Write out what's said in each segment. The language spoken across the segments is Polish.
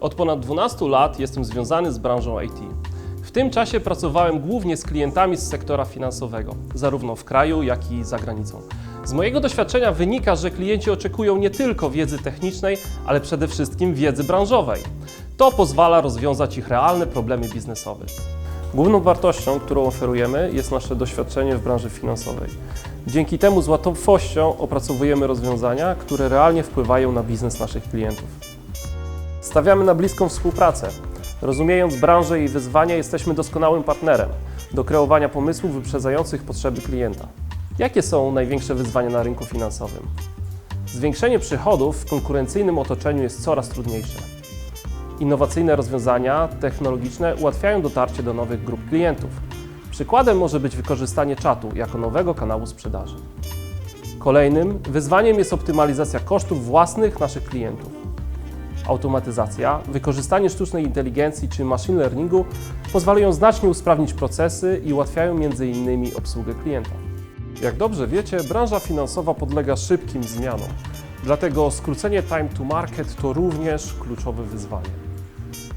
Od ponad 12 lat jestem związany z branżą IT. W tym czasie pracowałem głównie z klientami z sektora finansowego, zarówno w kraju, jak i za granicą. Z mojego doświadczenia wynika, że klienci oczekują nie tylko wiedzy technicznej, ale przede wszystkim wiedzy branżowej. To pozwala rozwiązać ich realne problemy biznesowe. Główną wartością, którą oferujemy, jest nasze doświadczenie w branży finansowej. Dzięki temu z łatwością opracowujemy rozwiązania, które realnie wpływają na biznes naszych klientów. Stawiamy na bliską współpracę. Rozumiejąc branżę i wyzwania, jesteśmy doskonałym partnerem do kreowania pomysłów wyprzedzających potrzeby klienta. Jakie są największe wyzwania na rynku finansowym? Zwiększenie przychodów w konkurencyjnym otoczeniu jest coraz trudniejsze. Innowacyjne rozwiązania technologiczne ułatwiają dotarcie do nowych grup klientów. Przykładem może być wykorzystanie czatu jako nowego kanału sprzedaży. Kolejnym wyzwaniem jest optymalizacja kosztów własnych naszych klientów. Automatyzacja, wykorzystanie sztucznej inteligencji czy machine learningu pozwalają znacznie usprawnić procesy i ułatwiają m.in. obsługę klienta. Jak dobrze wiecie, branża finansowa podlega szybkim zmianom, dlatego skrócenie time to market to również kluczowe wyzwanie.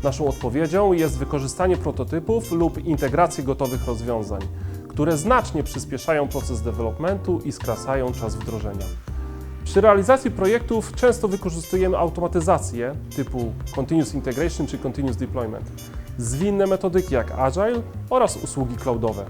Naszą odpowiedzią jest wykorzystanie prototypów lub integrację gotowych rozwiązań, które znacznie przyspieszają proces developmentu i skracają czas wdrożenia. Przy realizacji projektów często wykorzystujemy automatyzację typu Continuous Integration czy Continuous Deployment, zwinne metodyki jak Agile oraz usługi cloudowe.